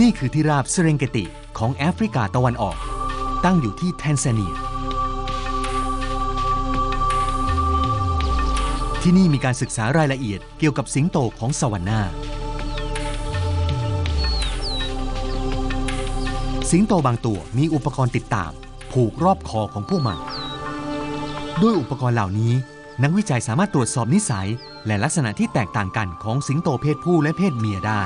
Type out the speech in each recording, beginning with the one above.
นี่คือที่ราบเซเรงเกติของแอฟริกาตะวันออก ตั้งอยู่ที่แทนซาเนีย ที่นี่มีการศึกษารายละเอียดเกี่ยวกับสิงโตของสวรรค์นาสิงโตบางตัวมีอุปกรณ์ติดตาม ผูกรอบคอของพวกมัน ด้วยอุปกรณ์เหล่านี้ นักวิจัยสามารถตรวจสอบนิสัย และลักษณะที่แตกต่างกันของสิงโตเพศผู้และเพศเมียได้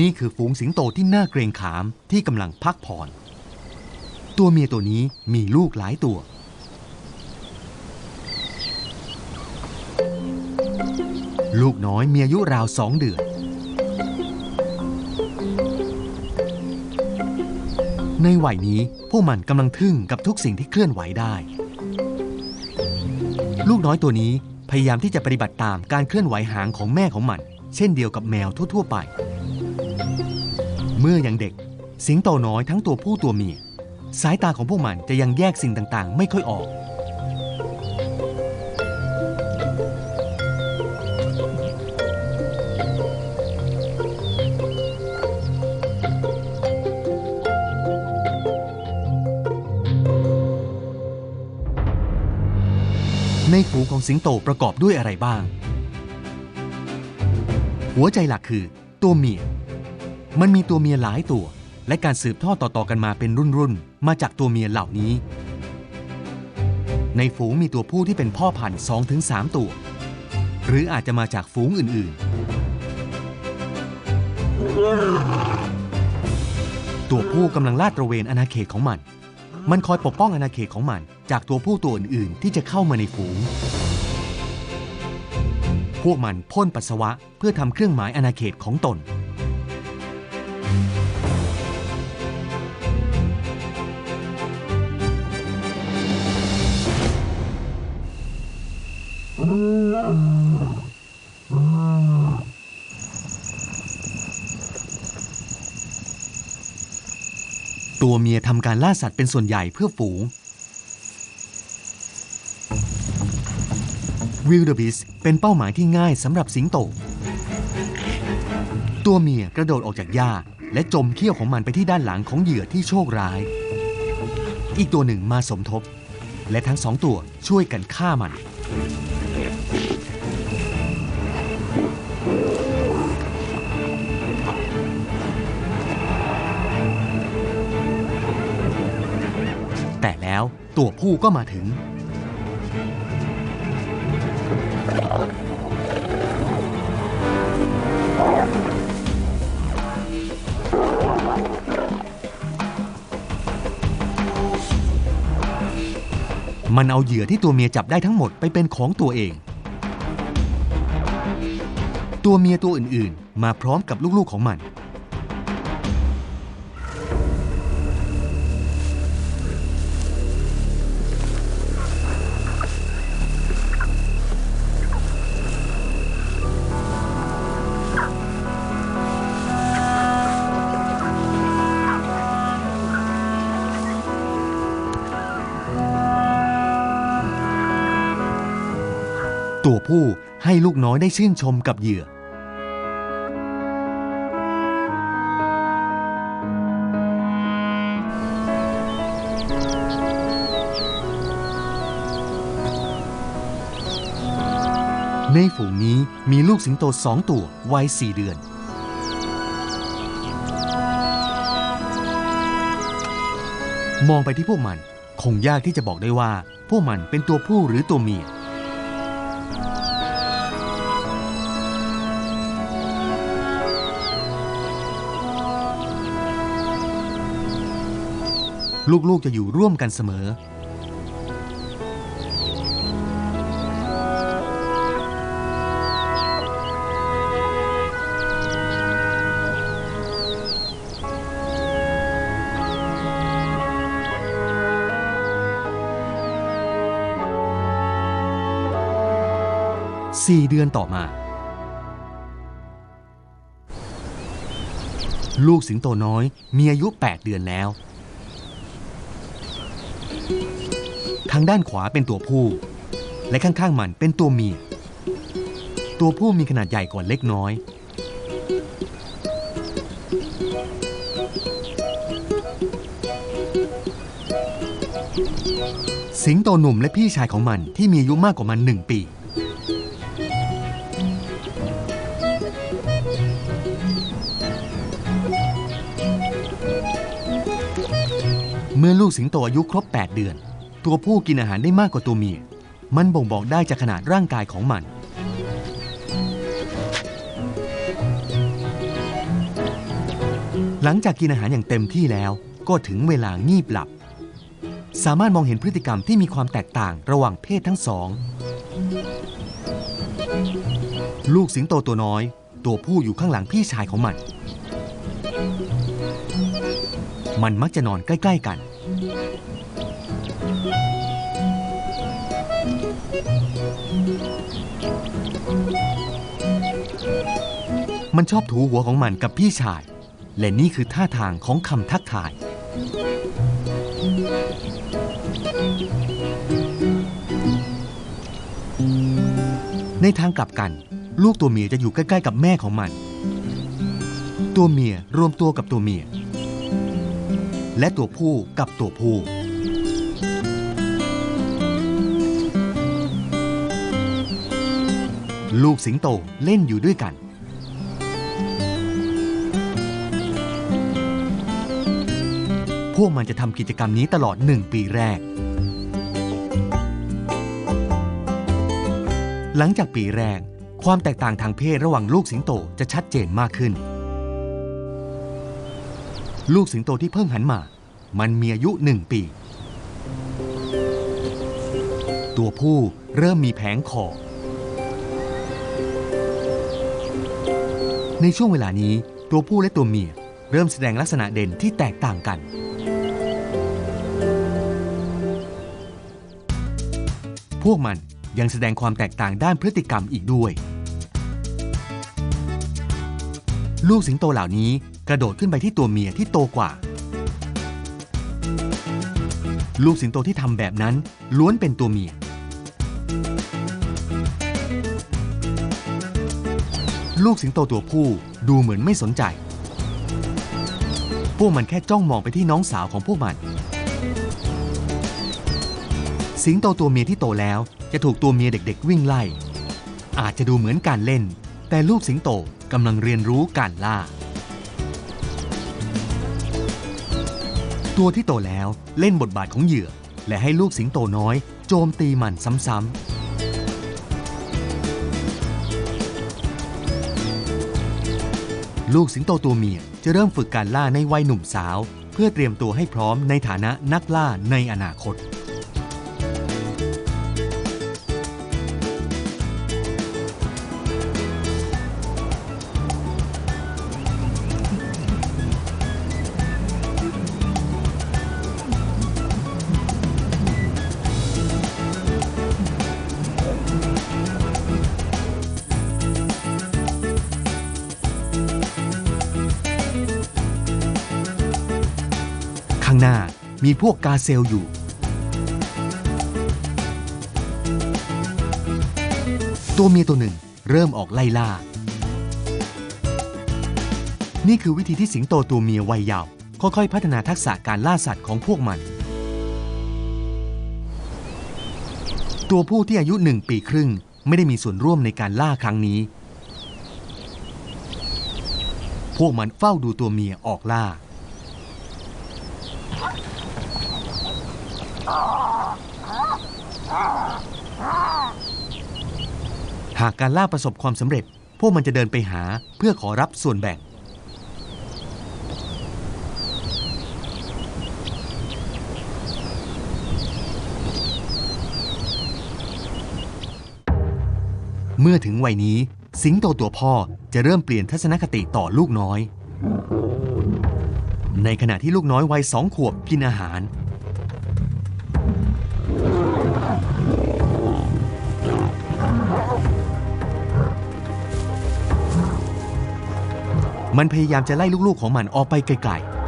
นี่คือฝูงสิงโตที่น่าเกรงขามที่กำลังพักผ่อน ตัวเมียตัวนี้มีลูกหลายตัว ลูกน้อยมีอายุราวสองเดือน ในวัยนี้พวกมันกำลังทึ่งกับทุกสิ่งที่เคลื่อนไหวได้ ลูกน้อยตัวนี้พยายามที่จะปฏิบัติตามการเคลื่อนไหวหางของแม่ของมัน เช่นเดียวกับแมวทั่ว ๆ ไป เมื่อยังเด็ก สิงโตน้อยทั้งตัวผู้ตัวเมีย สายตาของพวกมันจะยังแยกสิ่งต่างๆ ไม่ค่อยออก ในฝูงของสิงโตประกอบด้วยอะไรบ้าง หัวใจหลักคือตัวเมีย มันมีตัวเมียหลายตัว และการสืบทอดต่อๆกันมาเป็นรุ่นๆ มาจากตัวเมียเหล่านี้ ในฝูงมีตัวผู้ที่เป็นพ่อพันธุ์2-3ตัว หรืออาจจะมาจากฝูงอื่นๆ ตัวผู้กำลังลาดตระเวนอาณาเขตของมัน มันคอยปกป้องอาณาเขตของมัน จากตัวผู้ตัวอื่นๆ ที่จะเข้ามาในฝูง พวกมันพ่นปัสสาวะเพื่อทำเครื่องหมายอาณาเขตของตน ตัวเมียทำการล่าสัตว์เป็นส่วนใหญ่เพื่อฝูง วิลเดอร์บิสเป็นเป้าหมายที่ง่ายสำหรับสิงโต ตัวเมียกระโดดออกจากหญ้า และจมเขี้ยวของมันไปที่ด้านหลังของเหยื่อที่โชคร้าย อีกตัวหนึ่งมาสมทบ และทั้งสองตัวช่วยกันฆ่ามัน แต่แล้วตัวผู้ก็มาถึง มันเอาเหยื่อที่ตัวเมียจับได้ทั้งหมดไปเป็นของตัวเอง ตัวเมียตัวอื่นๆ มาพร้อมกับลูกๆของมัน ตัวผู้ให้ลูกน้อยได้ชื่นชมกับเหยื่อ ในฝูงนี้มีลูกสิงโตสองตัววัยสี่เดือนมองไปที่พวกมัน คงยากที่จะบอกได้ว่า พวกมันเป็นตัวผู้หรือตัวเมีย ลูกๆจะอยู่ร่วมกันเสมอสี่เดือนต่อมา ลูกสิงโตน้อยมีอายุ 8 เดือนแล้ว ทางด้านขวาเป็นตัวผู้ และข้างๆมันเป็นตัวเมีย ตัวผู้มีขนาดใหญ่กว่าเล็กน้อย สิงโตหนุ่มและพี่ชายของมันที่มีอายุมากกว่ามันหนึ่งปี เมื่อลูกสิงโตอายุครบ 8 เดือน ตัวผู้กินอาหารได้มากกว่าตัวเมีย มันบ่งบอกได้จากขนาดร่างกายของมัน หลังจากกินอาหารอย่างเต็มที่แล้วก็ถึงเวลางีบหลับ สามารถมองเห็นพฤติกรรมที่มีความแตกต่างระหว่างเพศทั้งสอง ลูกสิงโตตัวน้อย ตัวผู้อยู่ข้างหลังพี่ชายของมัน มันมักจะนอนใกล้ ๆ กัน มันชอบถูหัวของมันกับพี่ชาย และนี่คือท่าทางของคำทักทาย ในทางกลับกัน ลูกตัวเมียจะอยู่ใกล้ ๆ กับแม่ของมัน ตัวเมียรวมตัวกับตัวเมีย และตัวผู้กับตัวผู้ ลูกสิงโตเล่นอยู่ด้วยกันพวกมันจะทำกิจกรรมนี้ตลอดหนึ่งปีแรก หลังจากปีแรก ความแตกต่างทางเพศระหว่างลูกสิงโตจะชัดเจนมากขึ้น ลูกสิงโตที่เพิ่งหันมา มันมีอายุหนึ่งปี ตัวผู้เริ่มมีแผงคอ ในช่วงเวลานี้ตัวผู้และตัวเมีย เริ่มแสดงลักษณะเด่นที่แตกต่างกัน พวกมันยังแสดงความแตกต่างด้านพฤติกรรมอีกด้วย ลูกสิงโตเหล่านี้กระโดดขึ้นไปที่ตัวเมียที่โตกว่า ลูกสิงโตที่ทำแบบนั้นล้วนเป็นตัวเมีย ลูกสิงโตตัวผู้ดูเหมือนไม่สนใจ พวกมันแค่จ้องมองไปที่น้องสาวของพวกมัน สิงโตตัวเมียที่โตแล้วจะถูกตัวเมียเด็กๆ วิ่งไล่ อาจจะดูเหมือนการเล่น แต่ลูกสิงโตกำลังเรียนรู้การล่า ตัวที่โตแล้วเล่นบทบาทของเหยื่อ และให้ลูกสิงโตน้อย โจมตีมันซ้ำๆลูกสิงโตตัวเมียจะเริ่มฝึกการล่าในวัยหนุ่มสาว เพื่อเตรียมตัวให้พร้อมในฐานะนักล่าในอนาคต หน้ามีพวกกาเซลอยู่ ตัวเมียตัวหนึ่งเริ่มออกไล่ล่า นี่คือวิธีที่สิงโตตัวเมียวัยเยาว์ค่อยๆ พัฒนาทักษะการล่าสัตว์ของพวกมัน ตัวผู้ที่อายุหนึ่งปีครึ่งไม่ได้มีส่วนร่วมในการล่าครั้งนี้ พวกมันเฝ้าดูตัวเมียออกล่า หากการล่าประสบความสำเร็จ พวกมันจะเดินไปหาเพื่อขอรับส่วนแบ่ง เมื่อถึงวัยนี้ สิงโตตัวพ่อจะเริ่มเปลี่ยนทัศนคติต่อลูกน้อย ในขณะที่ลูกน้อยวัยสองขวบกินอาหาร มันพยายามจะไล่ลูกๆของมันออกไปไกลๆ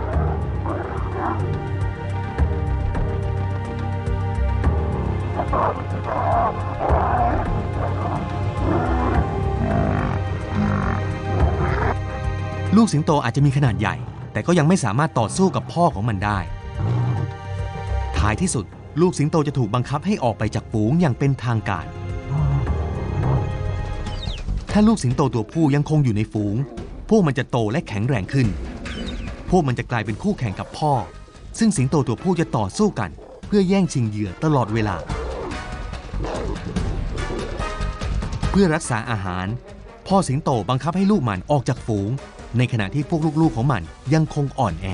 ลูกสิงโตอาจจะมีขนาดใหญ่ แต่ก็ยังไม่สามารถต่อสู้กับพ่อของมันได้ ท้ายที่สุด ลูกสิงโตจะถูกบังคับให้ออกไปจากฝูงอย่างเป็นทางการ ถ้าลูกสิงโตตัวผู้ยังคงอยู่ในฝูง วกมันจะโตและแข็งแรงขึ้น พวกมันจะกลายเป็นคู่แข่งกับพ่อ ซึ่งสิงโตตัวผู้จะต่อสู้กัน เพื่อแย่งชิงเหยื่อตลอดเวลา เพื่อรักษาอาหาร พ่อสิงโตบังคับให้ลูกมันออกจากฝูง ในขณะที่พวกลูกๆของมันยังคงอ่อนแอ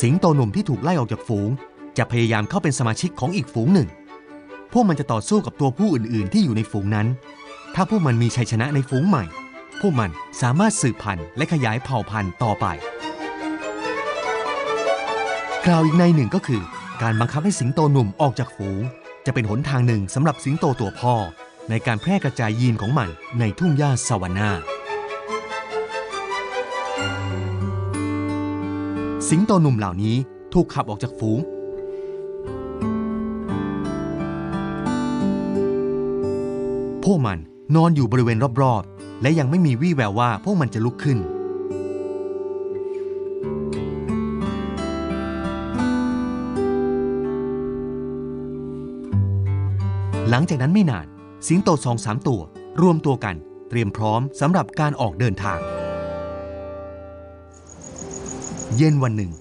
สิงโตหนุ่มที่ถูกไล่ออกจากฝูง จะพยายามเข้าเป็นสมาชิกของอีกฝูงหนึ่ง พวกมันจะต่อสู้กับตัวผู้อื่นๆ ที่อยู่ในฝูงนั้น ถ้าพวกมันมีชัยชนะในฝูงใหม่ พวกมันสามารถสืบพันธุ์และขยายเผ่าพันธุ์ต่อไป กล่าวอีกในหนึ่งก็คือ การบังคับให้สิงโตหนุ่มออกจากฝูง จะเป็นหนทางหนึ่งสำหรับสิงโตตัวพ่อ ในการแพร่กระจายยีนของมันในทุ่งหญ้าซาวานาสิงโตหนุ่มเหล่านี้ถูกขับออกจากฝูง วกมันนอนอยู่บริเวณรอบๆ และยังไม่มีวี่แววว่าพวกมันจะลุกขึ้น หลังจากนั้นไม่นาน สิงโตสองสามตัว รวมตัวกัน เตรียมพร้อมสำหรับการออกเดินทาง เย็นวันหนึ่ง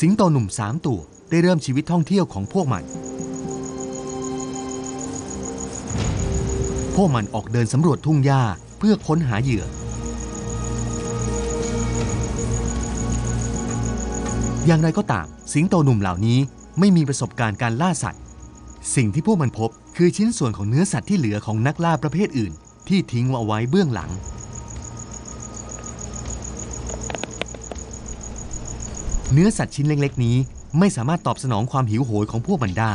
สิงโตหนุ่มสามตัวได้เริ่มชีวิตท่องเที่ยวของพวกมัน พวกมันออกเดินสำรวจทุ่งหญ้าเพื่อค้นหาเหยื่อ อย่างไรก็ตาม สิงโตหนุ่มเหล่านี้ไม่มีประสบการณ์การล่าสัตว์ สิ่งที่พวกมันพบคือชิ้นส่วนของเนื้อสัตว์ที่เหลือของนักล่าประเภทอื่น ที่ทิ้งเอาไว้เบื้องหลัง เนื้อสัตว์ชิ้นเล็กๆ นี้ไม่สามารถตอบสนองความหิวโหยของพวกมันได้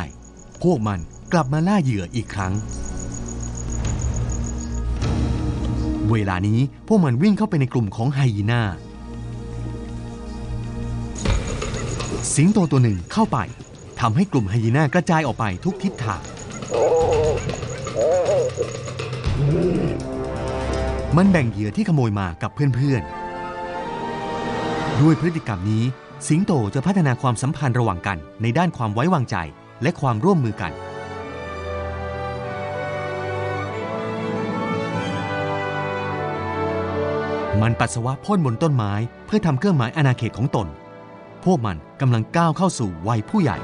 พวกมันกลับมาล่าเหยื่ออีกครั้ง เวลานี้พวกมันวิ่งเข้าไปในกลุ่มของไฮยีน่า สิงโตตัวหนึ่งเข้าไปทำให้กลุ่มไฮยีน่ากระจายออกไปทุกทิศทาง มันแบ่งเหยื่อที่ขโมยมากับเพื่อนๆ ด้วยพฤติกรรมนี้ สิงโตจะพัฒนาความสัมพันธ์ระหว่างกันในด้านความไว้วางใจและความร่วมมือกัน มันปัสสาวะพ่นบนต้นไม้เพื่อทำเครื่องหมายอาณาเขตของตน พวกมันกำลังก้าวเข้าสู่วัยผู้ใหญ่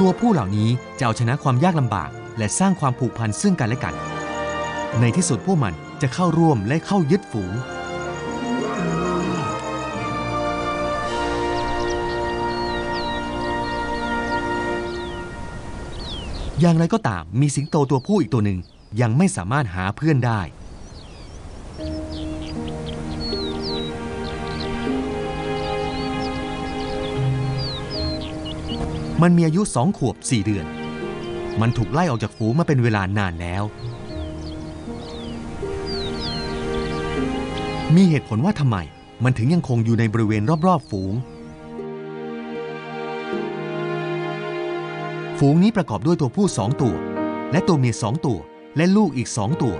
ตัวผู้เหล่านี้จะเอาชนะความยากลำบาก และสร้างความผูกพันซึ่งกันและกัน ในที่สุดพวกมันจะเข้าร่วมและเข้ายึดฝูง อย่างไรก็ตามมีสิงโตตัวผู้อีกตัวหนึ่งยังไม่สามารถหาเพื่อนได้ มันมีอายุสองขวบสี่เดือน มันถูกไล่ออกจากฝูงมาเป็นเวลานานแล้ว มีเหตุผลว่าทำไมมันถึงยังคงอยู่ในบริเวณรอบๆฝูง ฝูงนี้ประกอบด้วยตัวผู้สองตัว และตัวเมียสองตัว และลูกอีกสองตัว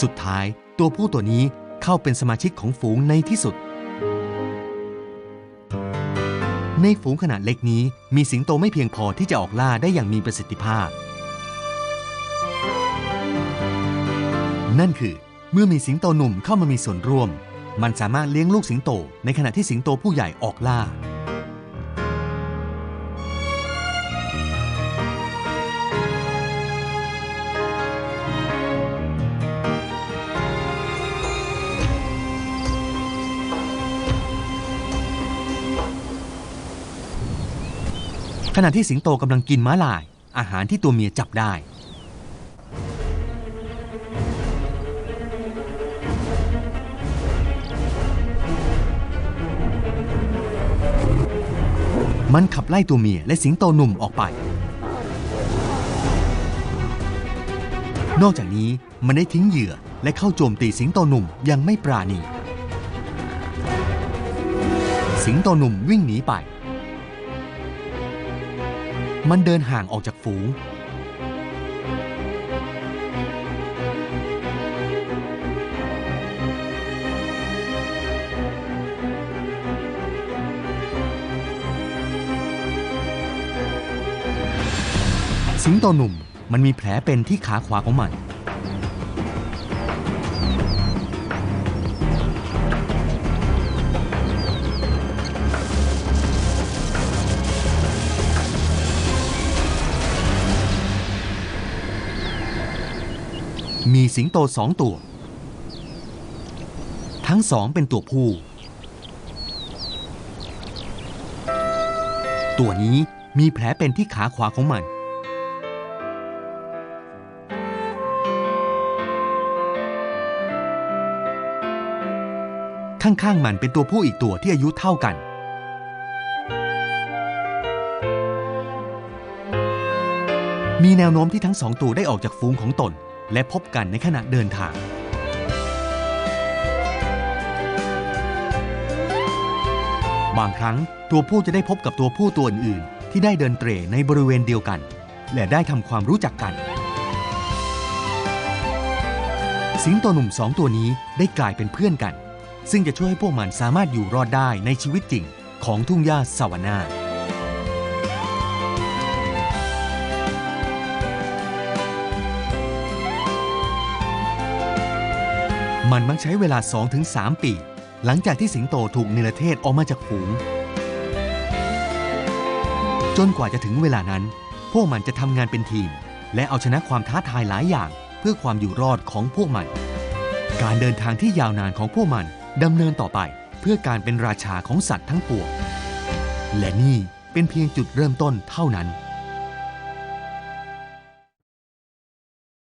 สุดท้ายตัวผู้ตัวนี้เข้าเป็นสมาชิกของฝูงในที่สุด ในฝูงขนาดเล็กนี้มีสิงโตไม่เพียงพอที่จะออกล่าได้อย่างมีประสิทธิภาพ นั่นคือเมื่อมีสิงโตหนุ่มเข้ามามีส่วนร่วม มันสามารถเลี้ยงลูกสิงโตในขณะที่สิงโตผู้ใหญ่ออกล่า ขณะที่สิงโตกำลังกินม้าลาย อาหารที่ตัวเมียจับได้ มันขับไล่ตัวเมียและสิงโตหนุ่มออกไป นอกจากนี้มันได้ทิ้งเหยื่อและเข้าโจมตีสิงโตหนุ่มยังไม่ปราณี สิงโตหนุ่มวิ่งหนีไป มันเดินห่างออกจากฝูง สิงโตหนุ่มมันมีแผลเป็นที่ขาขวาของมัน มีสิงโตสองตัว ทั้งสองเป็นตัวผู้ ตัวนี้มีแผลเป็นที่ขาขวาของมัน ข้างๆมันเป็นตัวผู้อีกตัวที่อายุเท่ากันมีแนวโน้มที่ทั้งสองตัวได้ออกจากฝูงของตน และพบกันในขณะเดินทางบางครั้งตัวผู้จะได้พบกับตัวผู้ตัวอื่นๆที่ได้เดินเตร่ในบริเวณเดียวกัน และได้ทำความรู้จักกัน สิงโตหนุ่มสองตัวนี้ได้กลายเป็นเพื่อนกัน ซึ่งจะช่วยให้พวกมันสามารถอยู่รอดได้ในชีวิตจริงของทุ่งหญ้าสวานา มันมักใช้เวลา 2-3 ปี หลังจากที่สิงโตถูกเนรเทศออกมาจากฝูง จนกว่าจะถึงเวลานั้น พวกมันจะทำงานเป็นทีม และเอาชนะความท้าทายหลายอย่าง เพื่อความอยู่รอดของพวกมัน การเดินทางที่ยาวนานของพวกมันดำเนินต่อไปเพื่อการเป็นราชาของสัตว์ทั้งปวงและนี่เป็นเพียงจุดเริ่มต้นเท่านั้น